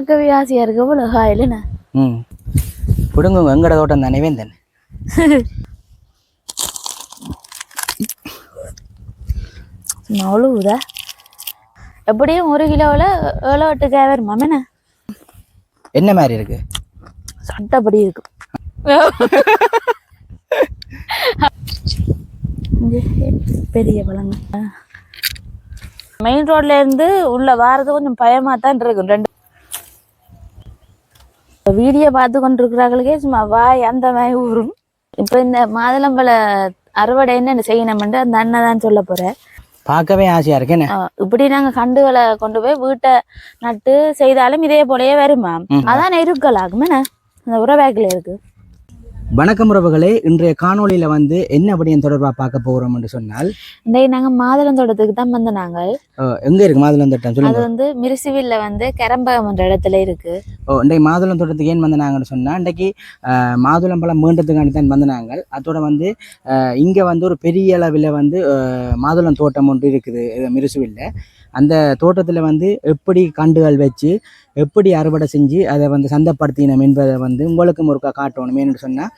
பார்க்கவே ஆசையா இருக்கு இவ்வளோ காயிலுன்னு ம். பிடுங்குங்க எங்கட தோட்டம் தானே வேந்தன். அவ்வளவுதா எப்படியும் ஒரு கிலோவில் ஏழோ எட்டு காய் வருமா என்ன மாதிரி இருக்கு? சட்டப்படி இருக்கு. பெரிய பழங்க. மெயின் ரோட்ல இருந்து உள்ள வாரது கொஞ்சம் பயமா தான் இருக்கும் ரெண்டு வீடியோ பார்த்து கொண்டு இருக்கிறாங்களுக்கே சும்மா வாய் அந்த மாதிரி ஊறும். இப்போ இந்த மாதுளம்பழ அறுவடை என்ன செய்யணும்னு அந்த அண்ணன் தான் சொல்ல போறேன் பார்க்கவே ஆசையா இருக்கு என்ன? ஆ, இப்படி நாங்க கண்டுகளை கொண்டு போய் வீட்டை நட்டு செய்தாலும் இதே போலயே வருமா அதான் இருக்கலாகும் என்ன? அந்த உறவேக்கில் இருக்கு. வணக்கம் உறவுகளே இன்றைய காணொளியில வந்து என்ன அப்படியும் தொடர்பா பார்க்க போகிறோம் என்று சொன்னால் இன்றைக்கு நாங்க மாதுளம் தோட்டத்துக்கு தான் வந்து நாங்கள். எங்க இருக்கு மாதுளம் தோட்டம்? அது வந்து மிருசுவில்ல வந்து கரம்பகம் என்ற இடத்துல இருக்கு. ஓ இன்றைக்கு மாதுளம் தோட்டத்துக்கு ஏன் வந்தாங்கன்னு சொன்னா இன்றைக்கு அஹ், மாதுளம் பழம் மீண்டதுக்காண்டி தான் வந்தாங்க அதோட வந்து இங்க வந்து ஒரு பெரிய அளவில் வந்து மாதுளம் தோட்டம் ஒன்று இருக்குது மிருசுவில்ல. அந்த தோட்டத்தில் வந்து எப்படி கண்டுகள் வச்சு எப்படி அறுவடை செஞ்சு அதை வந்து சந்தைப்படுத்தினோம் என்பதை வந்து உங்களுக்கும் ஒருக்கா காட்டணும் ஏன்னு சொன்னால்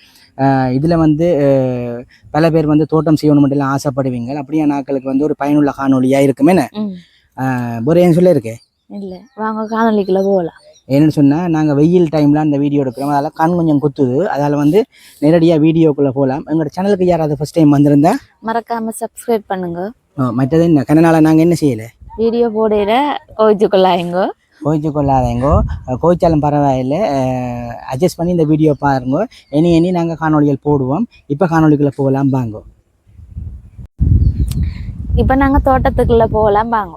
இதில் வந்து பல பேர் வந்து தோட்டம் செய்யணும் ஆசைப்படுவீங்க. அப்படியே நாட்களுக்கு வந்து ஒரு பயனுள்ள காணொலியாக இருக்குமே ம். ஒரேன்னு சொல்லியிருக்கேன் இல்ல. வாங்க காணொலிக்குள்ள போகலாம் என்னன்னு சொன்னால் நாங்கள் வெயில் டைமில் அந்த வீடியோ எடுக்கிறோம். அதால் கண் கொஞ்சம் குத்துது. அதால் வந்து நேரடியாக வீடியோக்குள்ளே போகலாம் எங்களோட சேனலுக்கு யாராவது ஃபஸ்ட் டைம் வந்திருந்தா? மறக்காம சப்ஸ்கிரைப் பண்ணுங்க. மற்றது என்ன? கனநாள நாங்கள் என்ன செய்யலை? வீடியோ போடையில கோயிச்சு கொள்ளாதேங்கோ அஹ், கோயிச்சாலும் பரவாயில்லை. அட்ஜஸ்ட் பண்ணி இந்த வீடியோ பாருங்க. இனி இனி நாங்கள் காணொளிகள் போடுவோம். இப்போ காணொளிக்குள்ளே போகலாம் பாங்கோ இப்ப நாங்க தோட்டத்துக்குள்ள போகலாம் வாங்க.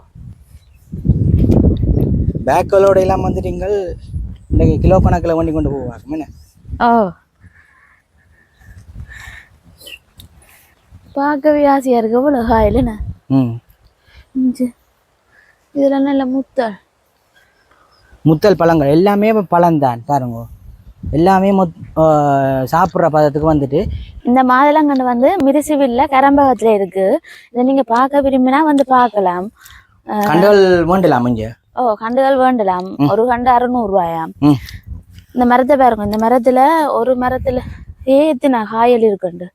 பேக்களோட எல்லாம் வந்து நீங்கள் இந்த கிலோ கணக்கில் வண்டி கொண்டு போவாங்க என்ன? ஓ. பார்க்கவே ஆசையா இருக்கு. இவ்வளோ காயிலுன்னு ம். இஞ்சி. இதுல நல்ல முத்தல். முத்தல் பழங்கள். எல்லாமே பழம்தான் பாருங்க. எல்லாமே மொத் சாப்பிட்ற பதத்துக்கு வந்துட்டு. இந்த மாதுளங்கன்று வந்து மிரிசுவில்ல கரம்பகத்துல இருக்கு. இதை நீங்க பார்க்க விரும்பினா வந்து பார்க்கலாம். கண்டுகள் வேண்டலாம் இங்கே? ஓ கண்டுகள் வேண்டலாம். ஒரு கண்டு அறுநூறு ரூபாயாம் இந்த மரத்தை பாருங்க. இந்த மரத்துல ஒரு மரத்துல ஏ எத்தனை காயல் இருக்குண்டு.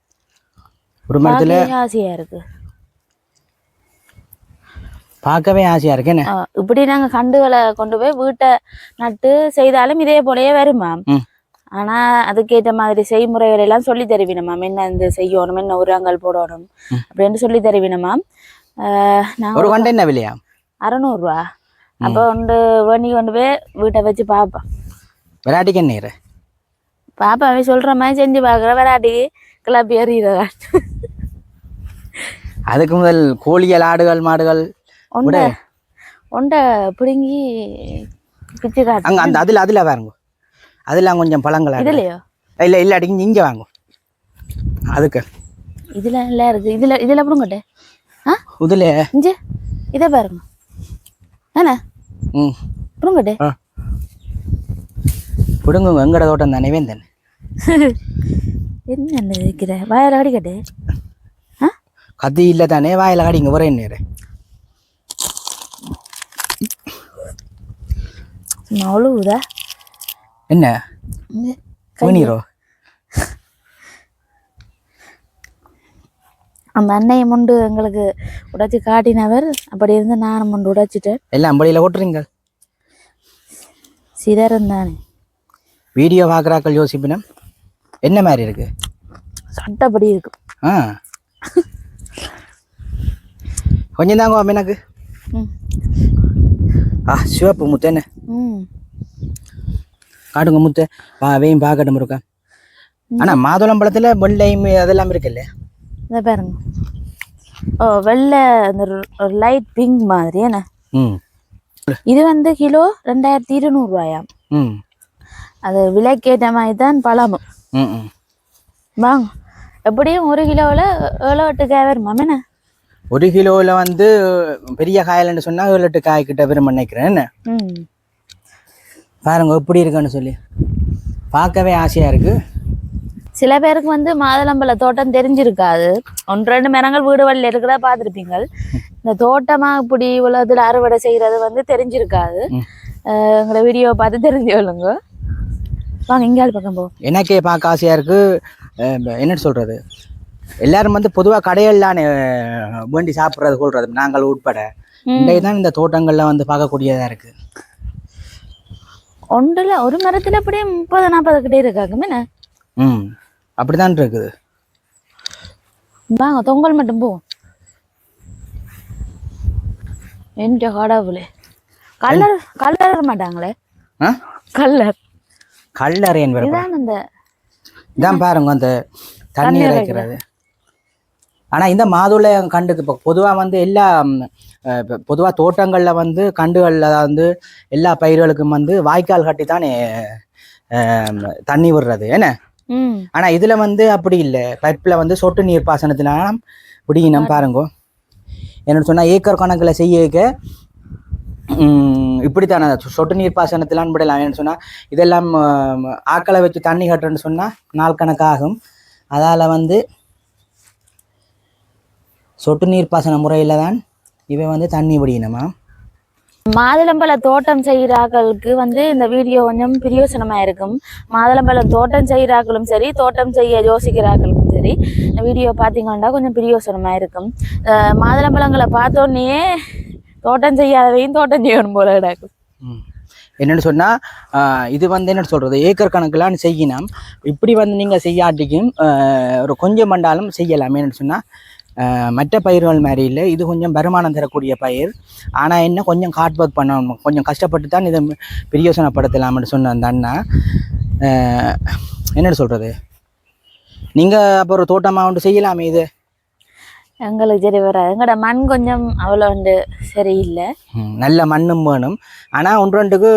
ஒரு மரத்தில் ஆசையா இருக்கு. பார்க்கவே ஆசையாக இருக்கு என்ன? இப்படி நாங்க கண்டுகளை கொண்டு போய் வீட்டை நட்டு செய்தாலும் இதே போலயே வருமா ம். ஆனா அதுக்கேற்ற மாதிரி செய்முறைகள் எல்லாம் சொல்லி தருவினமாம் என்ன இந்த செய்யணும் என்ன உரங்கள் போடணும் அப்படின்னு சொல்லி தருவினமாம் அஹ், நாங்க ஒரு கண்டு என்ன விலையா? அறநூறுவா. அப்போ கொண்டு வண்டி கொண்டு போய் வீட்டை வச்சு பார்ப்போம். விராட்டிக்கு என்ன? பாப்பா அவன் சொல்ற மாதிரி செஞ்சு பார்க்குற விராட்டி கிளப்பி எறிகிறதா அதுக்கு முதல் கோழிகள் ஆடுகள் மாடுகள் உண்டை உண்டை பிடுங்கி பிச்சு அங்கே அந்த அதில் அதில் பாருங்க அதில் கொஞ்சம் பழங்கள் இதுலையோ? இல்லை இல்லை அடிங்க இங்கே வாங்க. அதுக்கு. இதுல எல்லாம் இருக்கு. இதுல இதுல பிடுங்கட்டே. ஆ? இதில். இஞ்சி? இதை பாருங்க. என்ன ம். பிடுங்கட்டே. ஆ. எங்கட தோட்டம் தானே வேந்தன் என்ன இருக்கிற வாயில அடிக்கட்டே. ஆ? கத்தி இல்லை தானே வாயில் கடிங்க ஒரே நேரம். அவ்வளவுதா என்ன? இங்க பனீரோ அந்த அன்னையை முண்டு எங்களுக்கு உடைச்சு காட்டினவர். அப்படி இருந்து நானும் முண்டு உடைச்சிட்டேன். எல்லாம் அம்பளியில் ஓட்டுறீங்க? சிதறம் தானே. வீடியோ பார்க்குறாக்கள் யோசிப்பினம். என்ன மாதிரி இருக்கு? சட்டப்படி இருக்கும் ஆ. கொஞ்சம் தாங்க எனக்கு. ம். ஆ சிவப்பு முத்து என்ன? காட்டுங்க முத்து. வா அவையும் பார்க்கட்டும் இருக்கா ஆனால் மாதுளம்பழத்தில் வெள்ளையும் அதெல்லாம் இருக்குல்ல இதை பாருங்க. ஓ வெள்ளை அந்த லைட் பிங்க் மாதிரி என்ன? இது வந்து கிலோ ரெண்டாயிரத்தி இருநூறுவாயாம் ம். அது விலைக்கேற்ற மாதிரி தான் பழமும் வாங்க. எப்படியும் ஒரு கிலோவில் ஏழோ எட்டு காய் வருமா என்ன? ஒரு கிலோவில் வந்து பெரிய காயல்னு சொன்னால் ஏழு எட்டு காய் கிட்ட வரும் நினைக்கிறேன் பாருங்க எப்படி இருக்குன்னு சொல்லி. பார்க்கவே ஆசையாக இருக்குது சில பேருக்கு வந்து மாதுளம்பழ தோட்டம் தெரிஞ்சிருக்காது. ஒன்று ரெண்டு மரங்கள் வீடு வழியில் இருக்கிறத பார்த்துருப்பீங்க இந்த தோட்டமா இப்படி உலகத்தில் அறுவடை செய்யறது வந்து தெரிஞ்சிருக்காது. அஹ் எங்களோட வீடியோ பார்த்து தெரிஞ்சு கொள்ளுங்க வாங்க இங்கால் பக்கம் போ. எனக்கே பார்க்க ஆசையாக இருக்குது என்ன சொல்கிறது எல்லாரும் வந்து பொதுவாக கடையெல்லாம் வேண்டி சாப்பிட்றது கொள்றது நாங்கள் உட்பட. இன்றைக்கு தான் இந்த தோட்டங்களில் வந்து பார்க்கக்கூடியதாக இருக்குது ஒன்றுல ஒரு மரத்துல அப்படியே முப்பது நாற்பது கிட்டே இருக்காங்க ம் அப்படி தான் இருக்குது. வாங்க தொங்கல் மட்டும் போ. என்ற கடவுளே கல்லர் கல்லற மாட்டாங்களே? ஆ? கல்லர் கல்லறையன் இதான் அந்த இதான் பாருங்க அந்த தண்ணி இறைக்கிறது ஆனால் இந்த மாதுளை கண்டுக்கு இப்போ பொதுவாக வந்து எல்லா பொதுவாக தோட்டங்களில் வந்து கண்டுகளில் வந்து எல்லா பயிர்களுக்கும் வந்து வாய்க்கால் கட்டி தானே தண்ணி விடுறது. என்ன? ம். ஆனால் இதில் வந்து அப்படி இல்லை. பைப்பில் வந்து சொட்டு நீர் பாசனத்தினால பிடிக்கணும் பாருங்க. என்ன சொன்னால் ஏக்கர் கணக்கில் செய்யக்க இப்படித்தானே சொட்டு நீர் பாசனத்திலான் விடலாம். ஏன்னு சொன்னால் இதெல்லாம் ஆக்களை வச்சு தண்ணி கட்டுறேன்னு சொன்னால் நாள் கணக்காகும். அதால் வந்து சொட்டு நீர் பாசன முறையில் தான் இவன் வந்து தண்ணி பிடிக்கணுமா மாதுளம்பழ தோட்டம் செய்கிறாக்களுக்கு வந்து இந்த வீடியோ கொஞ்சம் பிரயோசனமா இருக்கும். மாதுளம்பழம் தோட்டம் செய்கிறாக்களும் சரி தோட்டம் செய்ய யோசிக்கிறாக்களுக்கும் சரி இந்த வீடியோ பார்த்தீங்கன்னா கொஞ்சம் பிரயோசனமா இருக்கும். மாதுளம்பழங்களை பார்த்தோன்னே தோட்டம் செய்யாதவையும் தோட்டம் செய்யணும் போல கிடக்கும். என்னன்னு சொன்னால் இது வந்து என்ன சொல்கிறது ஏக்கர் கணக்கிலான்னு செய்யணும். இப்படி வந்து நீங்கள் செய்யாட்டிக்கும் ஒரு கொஞ்சம் மண்டாலும் செய்யலாம். என்னன்னு சொன்னால் மற்ற பயிர்கள் மாதிரி இல்லை. இது கொஞ்சம் வருமானம் தரக்கூடிய பயிர். ஆனால் என்ன கொஞ்சம் ஹார்ட் ஒர்க் பண்ணணும். கொஞ்சம் கஷ்டப்பட்டு தான் இதை பிரியோசனப்படுத்தலாம்னு சொன்ன அந்த அண்ணா. என்னன்னு சொல்கிறது நீங்கள் அப்போ ஒரு தோட்டமாக ஒன்று செய்யலாமே இது? எங்களுக்கு சரி வராது. எங்களோட மண் கொஞ்சம் அவ்வளோ வந்து சரியில்லை நல்ல மண்ணும் வேணும். ஆனால் ஒன்று ரெண்டுக்கு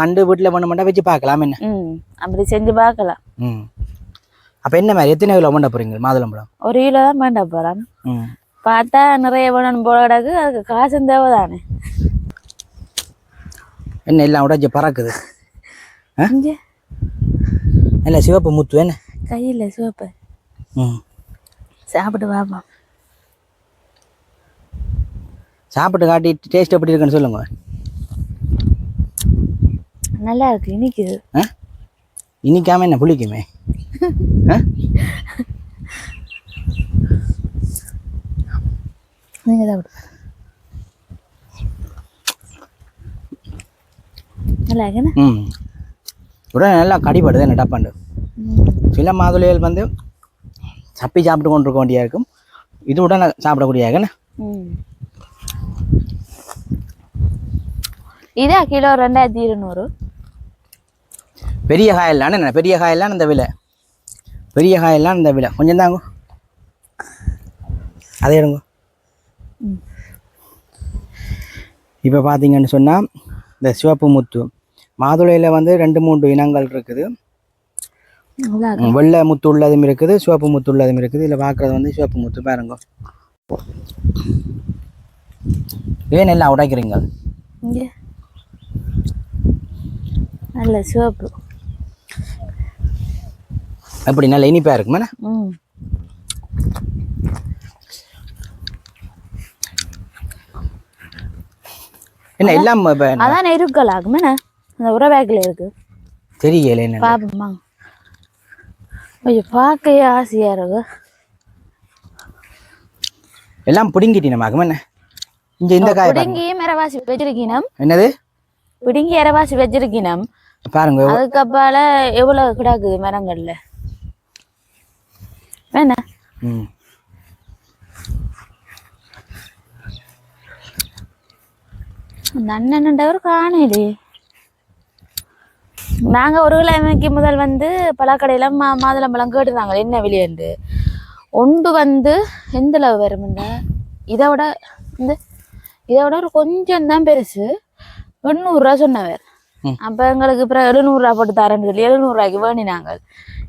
கண்டு வீட்டில் வேணுமெண்டா வச்சு பார்க்கலாம் என்ன? அப்படி செஞ்சு பார்க்கலாம். ம். அப்போ என்ன மாதிரி? எத்தனை கிலோ பண்ண போகிறீங்க மாதுளம்பழம் ஒரு கிலோ தான் வேண்ட போகிறோம் ம். பார்த்தா நிறைய வேணும் போல கிடக்கு அதுக்கு காசும் தேவை தானே என்ன எல்லாம் உடஞ்சி பறக்குது? இல்லை சிவப்பு முத்து என்ன? கையில் சிவப்பு. ம். சாப்பிட்டு பார்ப்போம் சாப்பிட்டு காட்டி டேஸ்ட் எப்படி இருக்குன்னு சொல்லுங்க. நல்லா இருக்கு இனிக்குது. ஆ? இனிக்காம என்ன புளிக்குமே? ஆ? நீங்க சாப்பிடு நல்லா ம். உடனே நல்லா கடிபடுது என்ன டப்பாண்டு. சில மாதுளைகள் வந்து சப்பி சாப்பிட்டு கொண்டு இருக்க வேண்டியா இருக்கும். இது உடனே சாப்பிடக்கூடிய இதா கிலோ ரெண்டாயிரத்தி இருநூறு. பெரிய காயெல்லாம் என்ன பெரிய காயெல்லாம் இந்த விலை. பெரிய காயெல்லாம் இந்த விலை. கொஞ்சம் தாங்க. அதை எடுங்க. இப்போ பார்த்தீங்கன்னு சொன்னால் இந்த சிவப்பு முத்து மாதுளையில் வந்து ரெண்டு மூன்று இனங்கள் இருக்குது. வெள்ளை முத்து உள்ளதும் இருக்குது சிவப்பு முத்து உள்ளதும் இருக்குது. இதில் பார்க்குறது வந்து சிவப்பு முத்து பாருங்க. ஏன் எல்லாம் உடைக்கிறீங்க? நல்ல சிவப்பு. அப்படி நல்ல இனிப்பாக இருக்குமே ம். என்ன எல்லாம் அதான் இருக்கலாகுமே அந்த உரவேக்கில் இருக்கு. தெரியல என்ன பாப்போம்மா ஐயோ பார்க்கவே ஆசையா இருக்கு. எல்லாம் பிடுங்கிட்டினமாகும் என்ன இங்கே இந்த காய் பிடுங்கி மரவாசி வச்சிருக்கணும் என்னது? பிடுங்கி இரவாசி வச்சிருக்கணும் பாருங்க அதுக்கப்பால எவ்வளவு கிடக்குது மரங்கள்ல? வேணா. அந்த அண்ணன்ன்றவர் காணலையே நாங்க ஒரு கிழமைக்கு முதல் வந்து பழக்கடையில மா மாதுளம்பழம் கேட்டுருந்தாங்க என்ன விலையண்டு ஒன்று வந்து எந்தளவு அளவு வருமுண்டா இதை விட இந்த இதை விட ஒரு கொஞ்சம் தான் பெருசு. எண்ணூறுரூவா சொன்னவர். அப்போ எங்களுக்கு அப்புறம் எழுநூறுரூவா போட்டு தரேன்னு சொல்லி எழுநூறுரூவாய்க்கு வேணினாங்க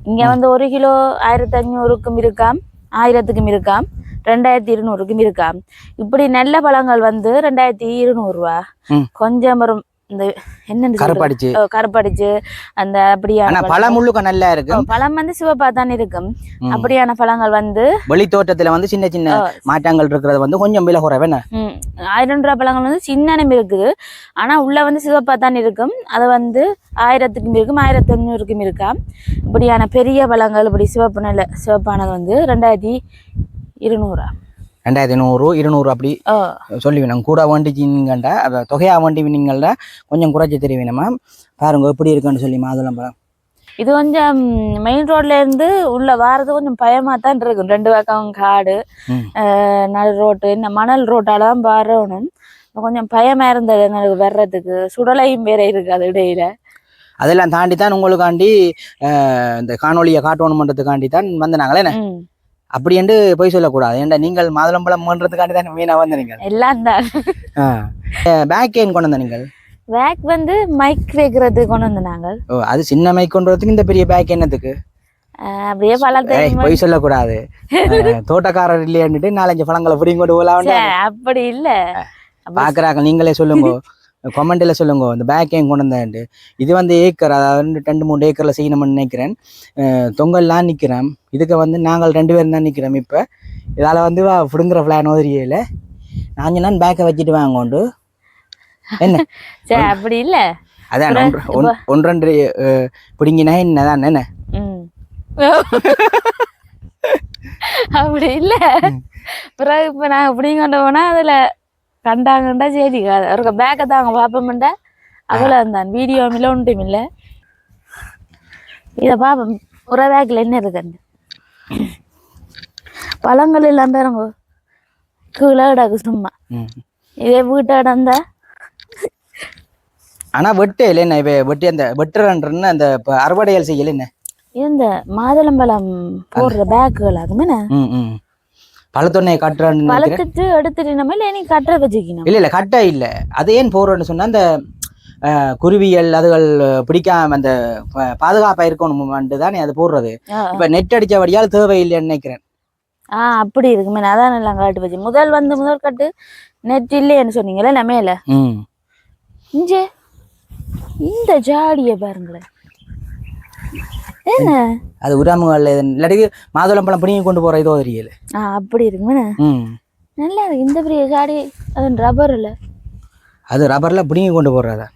இங்கே வந்து ஒரு கிலோ ஆயிரத்தி அஞ்சூறுக்கும் இருக்காம் ஆயிரத்துக்கும் இருக்காம் ரெண்டாயிரத்தி இருநூறுக்கும் இருக்காம் இப்படி நல்ல பழங்கள் வந்து ரெண்டாயிரத்தி இருநூறுவா. கொஞ்சம் இந்த சொல்றது? கருப்படிச்சு. கருப்படிச்சு. அந்த அப்படியான பழம். முள்ளுக்க நல்லா இருக்கும். பழம் வந்து சிவப்பா தான் இருக்கும். அப்படியான பழங்கள் வந்து வெளி தோட்டத்துல வந்து சின்ன சின்ன மாற்றங்கள் இருக்கிறது வந்து கொஞ்சம் விலை குறைவேன ம், ஆயிரம் ரூபாய் பழங்கள் வந்து சின்னனும் இருக்குது. ஆனா உள்ள வந்து சிவப்பா தான் இருக்கும். அது வந்து ஆயிரத்துக்கும் இருக்கும் ஆயிரத்தி ஐநூறுக்கும் இருக்கா இப்படியான பெரிய பழங்கள் இப்படி சிவப்பு நல்ல சிவப்பானது வந்து ரெண்டாயிரத்தி இருநூறா. ரெண்டாயிரத்தி நூறு இருநூறு அப்படி ஓ சொல்லி வேணும் கூட வேண்டிச்சிங்கண்டா அதை தொகையா வேண்டி நீங்கள்டா கொஞ்சம் குறைச்சி தெரிவினமா பாருங்க எப்படி இருக்குன்னு சொல்லி மாதுளம் பழம் இது கொஞ்சம் மெயின் ரோட்ல இருந்து உள்ள வாரது கொஞ்சம் பயமா தான் இருக்கும். ரெண்டு பக்கம் காடு நடு ரோட்டு இந்த மணல் ரோட்டால தான் வரணும். கொஞ்சம் பயமா இருந்தது எங்களுக்கு வர்றதுக்கு. சுடலையும் வேற இருக்கு அது இடையில. அதெல்லாம் தாண்டி தான் உங்களுக்காண்டி இந்த காணொலியை காட்டணுமன்றதுக்காண்டி தான் வந்தாங்களே ம், அப்படின்ட்டு போய் சொல்லக்கூடாது. ஏன்டா நீங்கள் மாதுளம்பழம் பண்ணுறதுக்காண்டி தான் மீனா வந்த நீங்கள்? எல்லாம் தான். பேக் ஏன் கொண்டு வந்த நீங்கள்? வேக் வந்து மைக் வைக்கிறதுக்கு கொண்டு வந்து நாங்கள். ஓ அது சின்ன மைக் கொண்டு வரதுக்கு இந்த பெரிய பேக் என்னத்துக்கு? அப்படியே பழத்தை போய் சொல்லக்கூடாது. தோட்டக்காரர் இல்லையான்னுட்டு நாலஞ்சு பழங்களை பிடிங்க கொண்டு போகலாம் அப்படி இல்ல. அப்படி பாக்குறாங்க நீங்களே சொல்லுங்க. கமெண்ட்ல சொல்லுங்க இந்த பேக் ஏன் கொண்டு வந்தேன்ட்டு இது வந்து ஏக்கர் அதாவது வந்து ரெண்டு மூணு ஏக்கர்ல செய்யணும்னு நினைக்கிறேன். தொங்கல்லாம் நிக்கிறேன். இதுக்கு வந்து நாங்கள் ரெண்டு பேரும் தான் நிக்கிறோம் இப்ப. இதால வந்து வா புடுங்குற பிளான் உதவியில நான் நான் பேக்கை வச்சுட்டு வாங்கோண்டு. என்ன? சே அப்படி இல்ல. அதான் ஒன்று- அஹ், பிடுங்கினா என்னதான் என்ன. அப்படி இல்ல. பிறகு இப்ப நாங்க அப்படிங்கொண்டு போனா அதுல கண்டாங்கண்டா சரி ஒரு பேக்கை தாங்க பாப்போம்டா அவ்வளவு தான் வீடியோ மில்ல ஒன்றும் இல்ல இத பாப்போம் ஒரு பேக்கில் என்ன இருக்குன்னு பழங்கள் எல்லாம் பாருங்க கீழே கிடக்கு சும்மா. இதே வீட்டை இடந்தா ஆனா வெட்டு இல்லை என்ன இப்ப வெட்டி அந்த வெட்டுறன்றன்னு அந்த இப்ப அறுவடையல் செய்யல என்ன இந்த மாதுளம்பழம் போடுற பேக்குகளாகும் என்ன ம் ம் பழத்தொன்னையை கட்டுறான்னு பழத்துட்டு எடுத்துட்டு நம்ம இல்லை நீ கட்டுற வச்சுக்கணும் இல்ல இல்ல கட்டா இல்ல. அது ஏன் போடுறோன்னு சொன்னா அந்த குருவிகள் அதுகள் பிடிக்காம அந்த ப- பாதுகாப்பா இருக்கணும் தானே அது போடுறது. இப்ப நெட் அடிச்சபடியால் தேவையில்லைன்னு நினைக்கிறேன். ஆ அப்படி இருக்குமே. அதான் எல்லாம் காட்டு வச்சு. முதல் வந்து முதல் கட்டு நெட் இல்லைன்னு சொன்னீங்களே நான் மேல? ம். இஞ்ச இந்த ஜாடிய பாருங்களேன். அது உராமுகள் இல்லாட்டி மாதுளம்பழம் பிடிங்கி கொண்டு போற இதோ தெரியல ஆ அப்படி இருக்குமே. நல்லா இருக்கு. இந்த பெரிய ஜாடி அது ரப்பர் இல்ல அது ரப்பர்ல பிடிங்கி கொண்டு போடுறதா?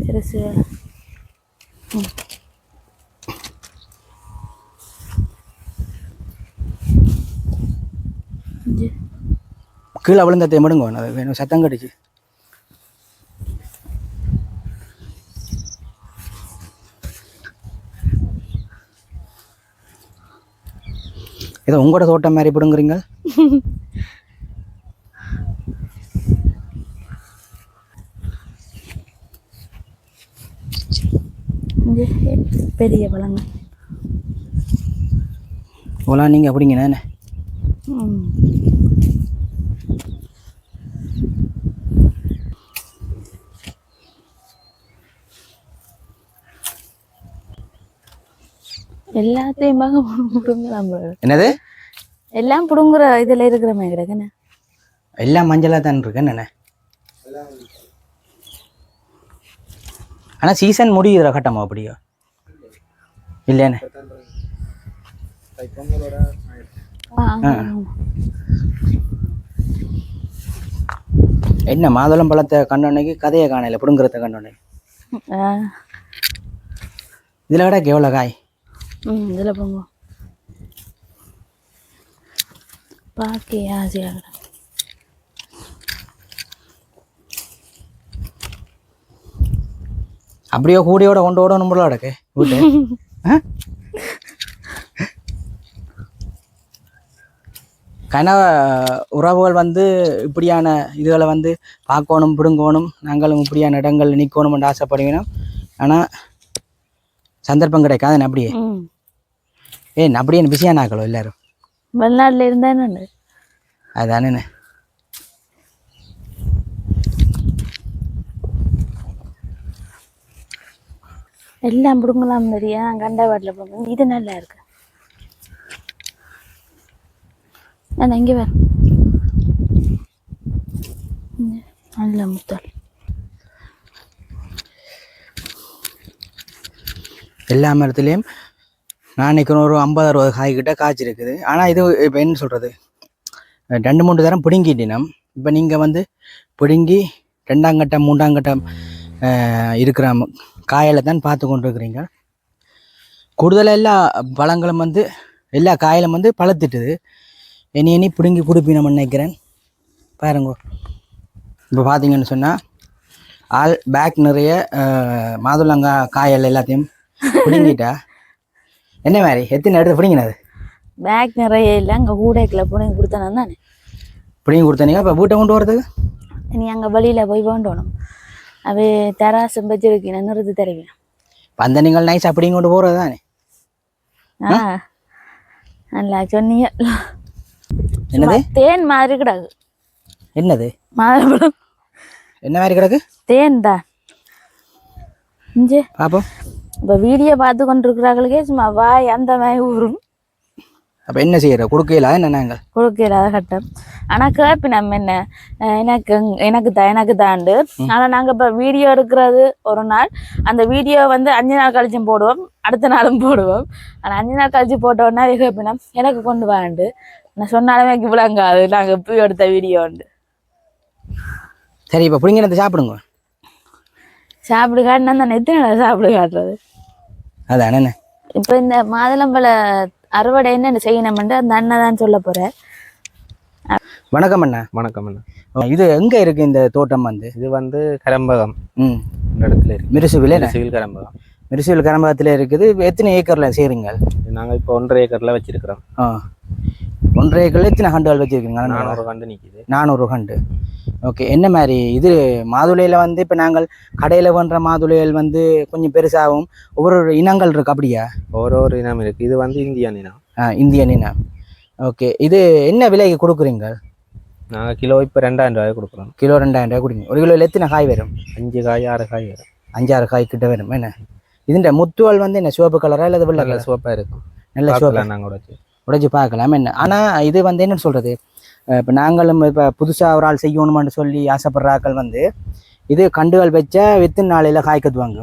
பெருசு. ம். கீழே விழுந்தத்தை மடுங்க அது வேணும் சத்தம் கடிச்சு ஏதோ உங்களோட தோட்டம் மாதிரி பிடுங்குறீங்க. பெரிய பழங்க இவ்வளோ நீங்கள் அப்படிங்கண்ணா என்ன ம். எல்லாத்தையும். என்னது? எல்லாம் புடுங்குற இதுல இருக்கிற மாதிரி கிடக்குன்னு எல்லாம் மஞ்சளாக தான் இருக்கு என்ன ஆனால் சீசன் முடியுதுல கட்டமா அப்படியோ. இல்லைண்ணே என்ன? மாதுளம் பழத்தை கண்டோன்னைக்கு கதையை காணல பிடுங்குறத கண்டோன்னே இதில் விட எவ்வளோ காய்? ம் இதில் போங்க. பார்க்க ஆசையாக அப்படியே கூடியோட கொண்டு ஓட போல கிடக்கு வீட்டு. கனவ உறவுகள் வந்து இப்படியான இதுகளை வந்து பார்க்கணும் பிடுங்கணும். நாங்களும் இப்படியான இடங்கள் நிற்கணும்னு ஆசைப்படுவேணும் ஆனால் சந்தர்ப்பம் கிடைக்காது அப்படியே ஏன் அப்படியே பிஸியான ஆக்களோ எல்லாரும்? வெளிநாட்டுல இருந்தா என்ன? அதுதானே எல்லாம் பிடுங்கலாம் தெரியா? கண்டா வாட்டில் பிடுங்க. இது நல்லா இருக்கு. நான் இங்கே வேற நல்ல முத்தல். எல்லா மரத்துலேயும் நான் நினைக்கிறேன் ஒரு ஐம்பது அறுபது காய் கிட்ட காய்ச்சிருக்குது ஆனால் இது இப்போ என்ன சொல்கிறது ரெண்டு மூன்று தரம் பிடுங்கிட்டினம் இப்போ நீங்கள் வந்து பிடுங்கி ரெண்டாம் கட்டம் மூன்றாம் கட்டம் இருக்கிற ம- காயலை தான் பார்த்து கொண்டு இருக்கிறீங்க கூடுதலாக எல்லா பழங்களும் வந்து எல்லா காயிலும் வந்து பழத்திட்டுது. இனி இனி பிடுங்கி கொடுப்பீனு நினைக்கிறேன். பாருங்க. இப்போ பார்த்தீங்கன்னு சொன்னால் ஆல் பேக் நிறைய மாதுளங்காய் காயல் எல்லாத்தையும் பிடுங்கிட்டா? என்ன மாதிரி? எத்தனை எடுத்து பிடிங்கினது? பேக் நிறைய இல்லை அங்கே கூடைக்கில் பிடுங்கி கொடுத்தனா தானே. பிடிங்கி கொடுத்தனீங்க இப்போ வீட்டை கொண்டு வரதுக்கு? நீ அங்கே வழியில் போய் வேண்டணும். அவை தராசம் வச்சிருக்கீங்க நிறுத்தி தருவீங்க அந்த நீங்கள் நைஸாக பிடிங்கி கொண்டு போகிறது தானே? ஆ நல்லா சொன்னீங்க. என்னது? தேன் மாதிரி கிடக்கு. என்னது? மாதுளம்பழம். என்ன மாதிரி கிடக்கு? தேன் தான். இஞ்சே. பார்ப்போம் இப்போ வீடியோ பார்த்து கொண்டிருக்கிறார்களுக்கே சும்மா வாய் அந்த மாதிரி ஊறும். அப்போ என்ன செய்கிற கொடுக்கல என்ன நாங்கள் கட்டம். ஆனால் கேப்பி நம்ம என்ன? எனக்கு எனக்கு தான் எனக்கு தாண்டு. ஆனால் நாங்கள் இப்போ வீடியோ எடுக்கிறது ஒரு நாள். அந்த வீடியோ வந்து அஞ்சு நாள் கழிச்சும் போடுவோம். அடுத்த நாளும் போடுவோம். ஆனால் அஞ்சு நாள் கழிச்சு போட்டோன்னா கேப்பினா எனக்கு கொண்டு வாண்டு நான் சொன்னாலுமே எனக்கு விளங்காது நாங்கள் இப்போ எடுத்த வீடியோண்டு சரி இப்போ பிடிங்கினதை சாப்பிடுங்க. சாப்பிடு காட்டினா நான் எத்தனை சாப்பிடு காட்டுறது? அதான் என்ன இப்போ இந்த மாதுளம்பழ அறுவடை என்ன செய்யணும்ன்ட்டு அந்த அண்ணன் தான் சொல்ல போகிறேன் வணக்கம் அண்ணா. வணக்கம் அண்ணா. இது எங்கே இருக்குது இந்த தோட்டம் வந்து? இது வந்து கரம்பகம். ம். இடத்துல இருக்கு. மிருசுவில் என்ன சிவில் கரம்பகம். மிருசுவில் கரம்பகத்தில் இருக்குது. எத்தனை ஏக்கரில் செய்கிறீங்க நாங்கள் இப்போ ஒன்றரை ஏக்கர்ல வச்சிருக்கிறோம். ஆ. ஒன்றரை ஏக்கரில் எத்தனை கண்டுகள் வச்சுருக்கீங்க? நானூறு கண்டு நிக்குது. நானூறு கண்டு ஓகே என்ன மாதிரி? இது மாதுளையில் வந்து இப்போ நாங்கள் கடையில் பண்ணுற மாதுளைகள் வந்து கொஞ்சம் பெருசாகவும் ஒவ்வொரு இனங்கள் இருக்கு அப்படியா? ஒரு ஒரு இனம் இருக்கு. இது வந்து இந்தியன் இனம். ஆ இந்தியன் இனம். ஓகே இது என்ன விலைக்கு கொடுக்குறீங்க நாங்கள் கிலோ இப்போ ரெண்டாயிரம் ரூபாய் கொடுக்குறோம். கிலோ ரெண்டாயிரம் ரூபாய் கொடுங்க ஒரு கிலோவில் எத்தனை காய் வரும்? அஞ்சு காய் ஆறு காய் வரும். அஞ்சாறு காய் கிட்ட வரும் என்ன? இதுன்ற முத்துவால் வந்து என்ன சிவப்பு கலரா இல்லை வெள்ளை கலர் சிவப்பாக இருக்கும் நல்ல சிவப்பு நாங்கள் உடைச்சு உடைச்சு பார்க்கலாம் என்ன ஆனால் இது வந்து என்ன சொல்கிறது இப்போ நாங்களும் இப்போ புதுசாக ஒரு ஆள் செய்யணுமான்னு சொல்லி ஆசைப்படுற ஆட்கள் வந்து இது கண்டுகள் வச்சா வித்து நாளையில் காய் கத்துவாங்க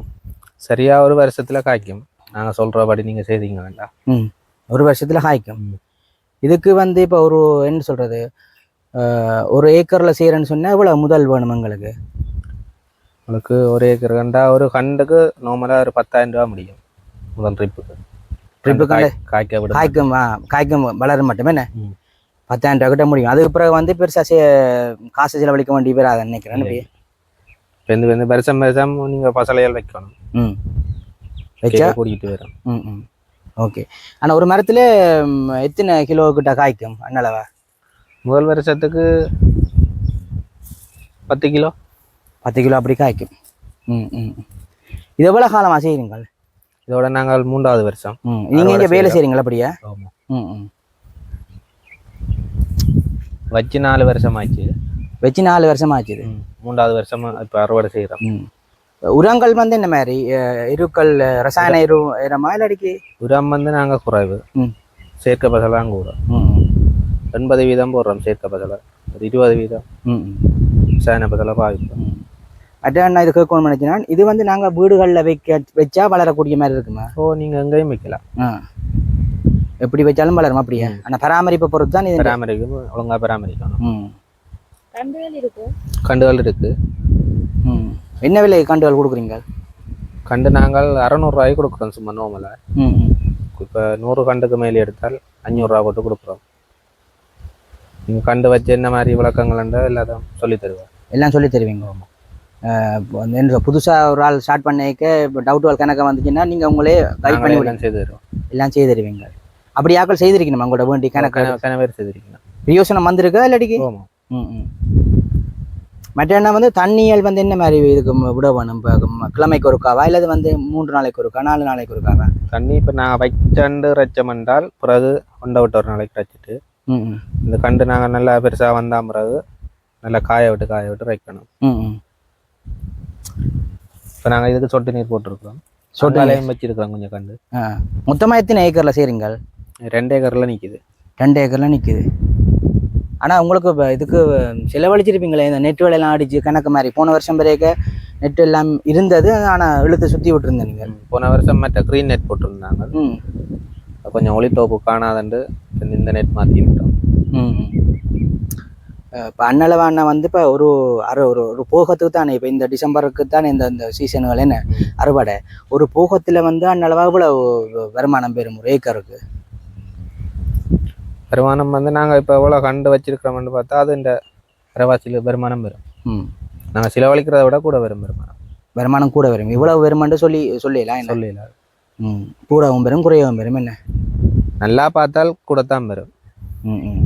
சரியா ஒரு வருஷத்துல காய்க்கும் நாங்கள் சொல்றபடி நீங்கள் செய்தீங்க வேண்டாம் ம் ஒரு வருஷத்தில் காய்க்கும். இதுக்கு வந்து இப்போ ஒரு என்ன சொல்கிறது ஒரு ஏக்கரில் செய்கிறேன்னு சொன்னால் எவ்வளோ முதல் வேணும் எங்களுக்கு உங்களுக்கு ஒரு ஏக்கர் கண்டா ஒரு கண்டுக்கு நார்மலாக ஒரு பத்தாயிரம் ரூபா முடியும். முதல் ட்ரிப்புக்கு ட்ரிப்பு கண்டு காய்க்க விட காய்க்கும் காய்க்கும் வளர மட்டும் என்ன. பத்தாயிரம் ரூபா கிட்ட முடியும். அதுக்கு பிறகு வந்து பெருசாக சே காசு செலவழிக்க வேண்டிய பேர் அதை நினைக்கிறேன். இல்லை. வெந்து வெந்து வருஷம் வருஷம் நீங்கள் பசலையால் வைக்கணும். ம். வச்சா? கூட்டிகிட்டு வரும். ம் ம். ஓகே. ஆனால் ஒரு மரத்தில் எத்தனை கிலோ கிட்ட காய்க்கும்? அண்ணளவா முதல் வருஷத்துக்கு பத்து கிலோ. பத்து கிலோ அப்படி காய்க்கும். ம் ம். இது எவ்வளோ காலமாக செய்கிறீங்க இதோட நாங்கள் மூன்றாவது வருஷம். ம் நீங்கள் இங்கே வேலை. செய்கிறீங்களா அப்படியா? ஆமாம் ம் ம். வச்சு நாலு வருஷம் ஆச்சு வச்சு நாலு வருஷம் ஆச்சுது மூன்றாவது வருஷமா இப்போ அறுவடை செய்கிறோம் ம். உரங்கள் வந்து என்ன மாதிரி? அஹ், இருக்கள் ரசாயன இரு இரமா இல்லாடிக்கு உரம் வந்து நாங்கள் குறைவு. சேர்க்க பசலாம் கூட. எண்பது வீதம் போடுறோம் சேர்க்க பசலை. ஒரு இருபது வீதம். ரசாயன பசலை பாவிப்போம். அதான் நான் இது கேட்கணும்னு நினைச்சேன் இது வந்து நாங்கள் வீடுகளில் வைக்க வச்சா வளரக்கூடிய மாதிரி இருக்குமா? ஓ நீங்கள் எங்கேயும் வைக்கலாம். ஆ. எப்படி வச்சாலும் வளரும் அப்படியா? ஆனால் பராமரிப்பை பொறுத்து தான் இது. பராமரிக்கும் ஒழுங்கா பராமரிக்கணும். ம். கண்டுகள் இருக்கு. கண்டுகள் இருக்கு. ம். என்ன விலை கண்டுகள் கொடுக்குறீங்க? கண்டு நாங்கள் அறநூறுரூவாய்க்கு கொடுக்குறோம் சும்மா நோமலாக ம் இப்போ நூறு கண்டுக்கு மேலே எடுத்தால் அஞ்சூறுரூவா போட்டு கொடுக்குறோம். நீங்கள் கண்டு வச்சு என்ன மாதிரி விளக்கங்கள்ன்றா எல்லாத்தையும் சொல்லி தருவேன் எல்லாம் சொல்லி தருவீங்க. அஹ் என்ன புதுசாக ஒரு ஆள் ஸ்டார்ட் பண்ணிக்க இப்போ டவுட் வால் கணக்கு வந்துச்சுன்னா நீங்கள் உங்களே கைட் பண்ணி நாங்களே விடுங்க. எல்லாம் செய்து தருவோம். எல்லாம் செய்து தருவீங்க. அப்படி ஆக்கள் செய்திருக்கணும் உங்களோட வேண்டி கணக்கு? கன கன பேர் செய்திருக்கீங்க யோசனை வந்திருக்கா இல்லாட்டிக்கு? ம் ம். மற்ற என்ன வந்து தண்ணியல் வந்து என்ன மாதிரி இதுக்கு விட வேணும்? இப்போ கிழமைக்கு ஒருக்காவா? இல்லை வந்து மூன்று நாளைக்கு ஒருக்கா? நாலு நாளைக்கு ஒருக்காவா? தண்ணி இப்போ நாங்கள் வைச்சண்டு ரச்சம் என்றால் பிறகு ஒண்டை விட்டு ஒரு நாளைக்கு ரச்சிட்டு இந்த கண்டு நாங்கள் நல்லா பெருசாக வந்தால் பிறகு நல்லா காய விட்டு காய விட்டு வைக்கணும் இப்போ நாங்கள் இதுக்கு சொட்டு நீர் போட்டிருக்கோம் சொட்டு சொட்டாலையும் வச்சிருக்கிறோம் கொஞ்சம் கண்டு. மொத்தமாக எத்தனை ஏக்கரில் செய்கிறீங்க ரெண்டு ஏக்கர்ல நிக்குது. ரெண்டு ஏக்கரில் நிற்குது ஆனால் உங்களுக்கு இப்போ இதுக்கு செலவழிச்சிருப்பீங்களே இந்த நெட் வேலையெல்லாம் அடிச்சு கணக்கு மாதிரி போன வருஷம் பிறகு நெட் எல்லாம் இருந்தது ஆனால் இழுத்து சுற்றி விட்டுருந்தேன் நீங்கள். போன வருஷம் மற்ற க்ரீன் நெட் போட்டிருந்தாங்க. கொஞ்சம் ஒளித்தோப்பு காணாதண்டு இந்த நெட் மாற்றிக்கிட்டோம் ம். இப்போ அண்ணளவா அண்ணன் வந்து இப்போ ஒரு அறு ஒரு ஒரு போகத்துக்கு தானே இப்போ இந்த டிசம்பருக்கு தானே இந்த இந்த சீசனுகள் என்ன அறுவடை. ஒரு போகத்தில் வந்து அண்ணளவா இவ்வளோ வருமானம் பெறும் ஒரு ஏக்கருக்கு வருமானம் வந்து நாங்கள் இப்போ எவ்வளோ கண்டு வச்சிருக்கிறோம்னு பார்த்தா அது இந்த அரைவாசியில் வருமானம் வரும். ம். நாங்கள் செலவழிக்கிறத விட கூட வரும் வருமானம். வருமானம் கூட வரும். இவ்வளவு வருமானு சொல்லி சொல்லிடலாம் சொல்லல ம். கூடவும் பெறும் குறையவும் பெறும் என்ன? நல்லா பார்த்தால் கூட தான் வரும். ம் ம்.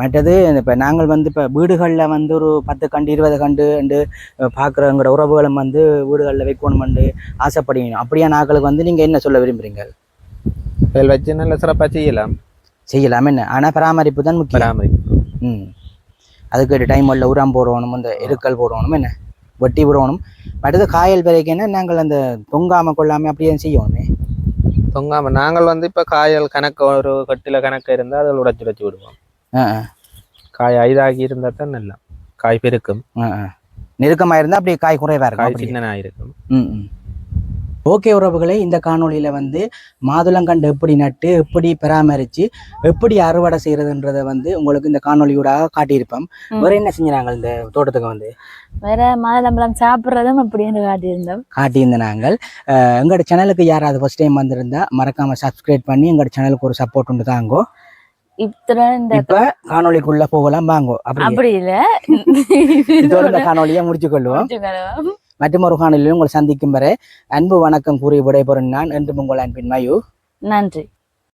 மற்றது இப்போ நாங்கள் வந்து இப்போ வீடுகளில் வந்து ஒரு பத்து கண்டு இருபது கண்டுண்டு பார்க்குறவங்களோட உறவுகளும் வந்து வீடுகளில் வைக்கணுமெண்டு ஆசைப்படுவீங்க அப்படியே நாங்களுக்கு வந்து நீங்கள் என்ன சொல்ல விரும்புகிறீங்க வேல் வச்சு நல்ல சிறப்பாக செய்யலாம். செய்யலாம் என்ன? ஆனால் பராமரிப்பு தான் முக்கியம். பராமரிப்பு. ம். அதுக்கு டைம் உள்ள உரம் போடணும் இந்த எருக்கல் போடணும் என்ன? வெட்டி விடணும் மற்றது காயல் விதைக்குன்னா நாங்கள் அந்த தொங்காமல் கொள்ளாமல் அப்படியே செய்யணுமே தொங்காம நாங்கள் வந்து இப்போ காயல் கணக்கு ஒரு கட்டில கணக்கு இருந்தால் அதில் உடைச்சு உடைச்சு விடுவோம். காய் ஐதாகி இருந்தால் தான் நல்லா. காய் பெருக்கும். நெருக்கமாக இருந்தால் அப்படியே காய் குறைவாக இருக்கும் காய். சின்னனாக இருக்கும். ம் ஓகே உறவுகளே இந்த காணொளியில் வந்து மாதுளங்கண்டு எப்படி நட்டு எப்படி பராமரித்து எப்படி அறுவடை செய்கிறதுன்றதை வந்து உங்களுக்கு இந்த காணொளியூடாக காட்டியிருப்போம். வேற என்ன செஞ்சுறாங்க இந்த தோட்டத்துக்கு வந்து? வேற மாதுளம்பழம் சாப்பிட்றதும் அப்படின்னு காட்டியிருந்தோம். காட்டியிருந்த நாங்கள். அஹ், எங்களோட சேனலுக்கு யாராவது ஃபர்ஸ்ட் டைம் வந்திருந்தா மறக்காமல் சப்ஸ்கிரைப் பண்ணி எங்களோட சேனலுக்கு ஒரு சப்போர்ட் உண்டு தாங்கோ. இத்தனை இப்போ காணொளிக்குள்ளே போகலாம் வாங்கோ அப்படி இல்ல. இதோட இந்த காணொளியை முடிச்சு கொள்வோம். மற்றும் ஒரு காணொலியில் உங்களை சந்திக்கும் வரை அன்பு வணக்கம் கூறி விடைபெறும் நான் என்று உங்கள் அன்பின் மயு. நன்றி.